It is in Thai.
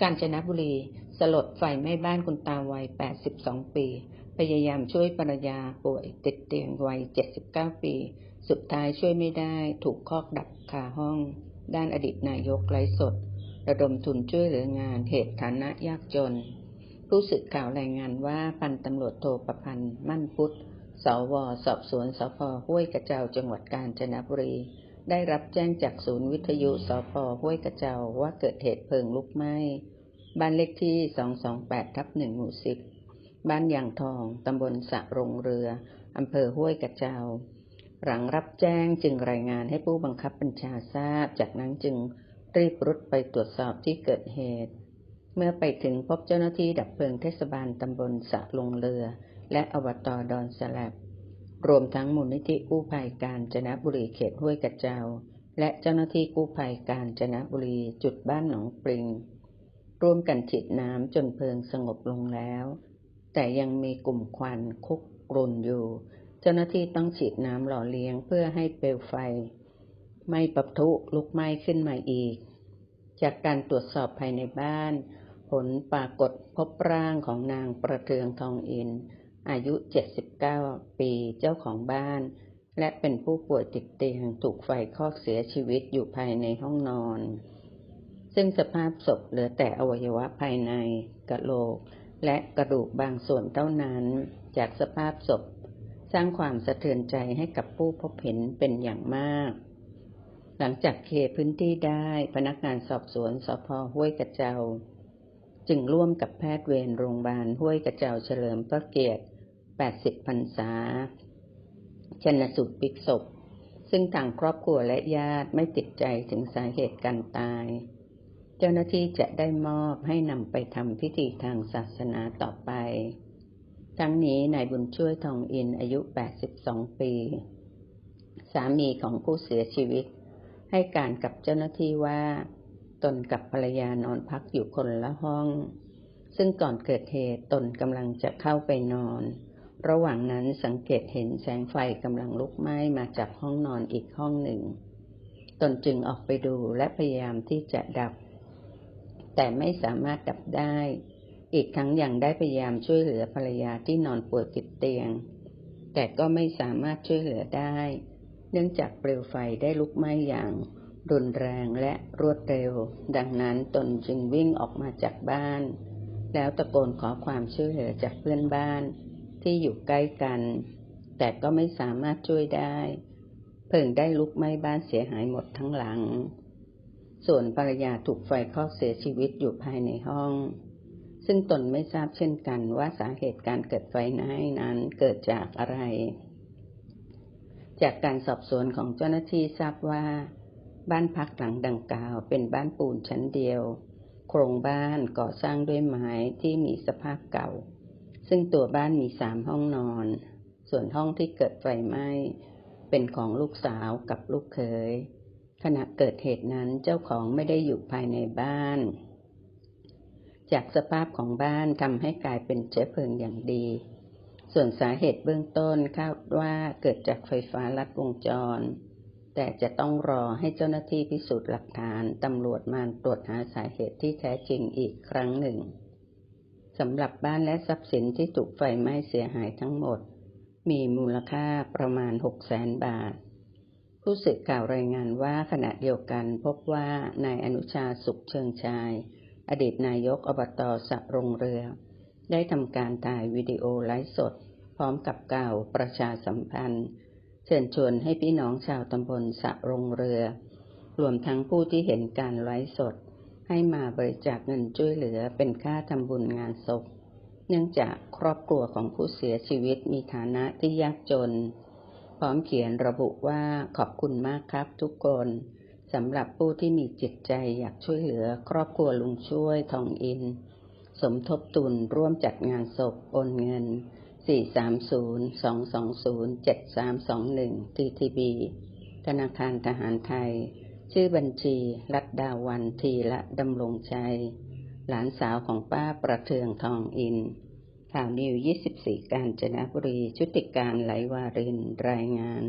กาญจนบุรี สลดไฟไหม้บ้านคุณตาวัย 82 ปี พยายามช่วยภรรยาป่วยติดเตียงวัย 79 ปี สุดท้ายช่วยไม่ได้ถูกคอกดับคาห้อง ด้านอดีตนายกไร้สด ระดมทุนช่วยเหลืองานเหตุฐานะยากจน ผู้สื่อข่าวรายงานว่าพันตำรวจโทประพันธ์มั่นพุทธสว สอบสวนสพห้วยกระเจ้าจังหวัดกาญจนบุรี ได้รับแจ้งจากศูนย์วิทยุสพห้วยกระเจ้าว่าเกิดเหตุเพลิงลุกไหม้ บ้านเลขที่ 228 ทับ1หมู่ 10 บ้านยางทอง ตำบลสะรงเรือ อำเภอห้วยกระเจ้า หลังรับแจ้งจึงรายงานให้ผู้บังคับบัญชาทราบ จากนั้นจึงรีบรุดไปตรวจสอบที่เกิดเหตุ เมื่อไปถึงพบเจ้าหน้าที่ดับเพลิงเทศบาลตำบลสะลงเรือ และอบตดอนสลับ รวมทั้งมูลนิธิกู้ภัยการจนบุรีเขตห้วยกระเจ้าและเจ้าหน้าที่กู้ภัยการจนบุรีจุดบ้านหนองปริง ร่วมกันฉีดน้ำจนเพลิงสงบลงแล้ว แต่ยังมีกลุ่มควันคุกรุ่นอยู่ เจ้าหน้าที่ต้องฉีดน้ำหล่อเลี้ยงเพื่อให้เปลวไฟ ไม่ปะทุลุกไหม้ขึ้นมาอีก จากการตรวจสอบภายในบ้าน ผลปรากฏพบร่างของนางประเทืองทองอิน อายุ 79 ปีเจ้าของบ้าน และเป็นผู้ป่วยติดเตียงถูกไฟคอกเสียชีวิตอยู่ภายในห้องนอน ซึ่งสภาพศพเหลือแต่อวัยวะภายในกระโหลก และกระดูกบางส่วนเท่านั้น จากสภาพศพ สร้างความสะเทือนใจให้กับผู้พบเห็นเป็นอย่างมาก หลังจากเคลียพื้นที่ได้พนักงานสอบสวนสพห้วยกระเจ้าจึงร่วมกับแพทย์เวรโรงพยาบาลห้วยกระเจ้าเฉลิมพระเกียรติ 80พรรษา ชนสูตรพลิกศพ ซึ่งทางครอบครัวและญาติไม่ติดใจถึงสาเหตุการตาย เจ้าหน้าที่จะได้มอบให้นำไปทำพิธีทางศาสนาต่อไป ทั้งนี้นายบุญช่วยทองอินอายุ 82 ปี สามีของผู้เสียชีวิต ให้การกับเจ้าหน้าที่ว่า ตนกับภรรยานอนพักอยู่คนละห้องซึ่งก่อนเกิดเหตุตนกำลังจะเข้าไปนอน ระหว่างนั้นสังเกตเห็นแสงไฟกำลังลุกไหม้มาจากห้องนอนอีกห้องหนึ่ง ตนจึงออกไปดูและพยายามที่จะดับ แต่ไม่สามารถดับได้ อีกทั้งยังได้พยายามช่วยเหลือภรรยาที่นอนป่วยติดเตียง แต่ก็ไม่สามารถช่วยเหลือได้ เนื่องจากเปลวไฟได้ลุกไหม้อย่างรุนแรงและรวดเร็ว ดังนั้นตนจึงวิ่งออกมาจากบ้าน แล้วตะโกนขอความช่วยเหลือจากเพื่อนบ้าน ที่อยู่ใกล้กัน แต่ก็ไม่สามารถช่วยได้ เพลิงได้ลุกไหม้บ้านเสียหายหมดทั้งหลัง ส่วนภรรยาถูกไฟคลอกเสียชีวิตอยู่ภายในห้อง ซึ่งตนไม่ทราบเช่นกันว่าสาเหตุการเกิดไฟไหม้นั้นเกิดจากอะไร จากการสอบสวนของเจ้าหน้าที่ทราบว่า บ้านพักหลังดังกล่าว เป็นบ้านปูนชั้นเดียว โครงบ้านก่อสร้างด้วยไม้ที่มีสภาพเก่า ซึ่งตัวบ้านมีสามห้องนอน ส่วนห้องที่เกิดไฟไหม้เป็นของลูกสาวกับลูกเขย ขณะเกิดเหตุนั้นเจ้าของไม่ได้อยู่ภายในบ้าน จากสภาพของบ้านทำให้กลายเป็นเชื้อเพลิงอย่างดี ส่วนสาเหตุเบื้องต้นคาดว่าเกิดจากไฟฟ้าลัดวงจร แต่จะต้องรอให้เจ้าหน้าที่พิสูจน์หลักฐานตำรวจมาตรวจหาสาเหตุที่แท้จริงอีกครั้งหนึ่ง สำหรับบ้านและทรัพย์สินที่ถูกไฟไหม้เสียหายทั้งหมด มีมูลค่าประมาณ6 0แสนบาท ผู้สื่อข่าวรายงานว่าขณะเดียวกันพบว่านายอนุชาสุขเชิงชาย อดีตนายกอบตสะรงเรือ ได้ทำการถ่ายวิดีโอไลฟ์สด พร้อมกับกล่าวประชาสัมพันธ์ เชิญชวนให้พี่น้องชาวตำบลสะรงเรือ รวมทั้งผู้ที่เห็นการไลฟ์สด ให้มาบริจาคเงินช่วยเหลือเป็นค่าทำบุญงานศพ เนื่องจากครอบครัวของผู้เสียชีวิตมีฐานะที่ยากจน พร้อมเขียนระบุว่าขอบคุณมากครับทุกคนสำหรับผู้ที่มีจิตใจอยากช่วยเหลือ ครอบครัวลุงช่วยทองอิน สมทบทุนร่วมจัดงานศพโอนเงิน 430-220-7321 TTB ธนาคารทหารไทย ชื่อบัญชีรัตดาวันทีละดำรงใจ หลานสาวของป้าประเทืองทองอิน ข่าวนิว 24 การจนบุรี ชุติการไหลวาริน รายงาน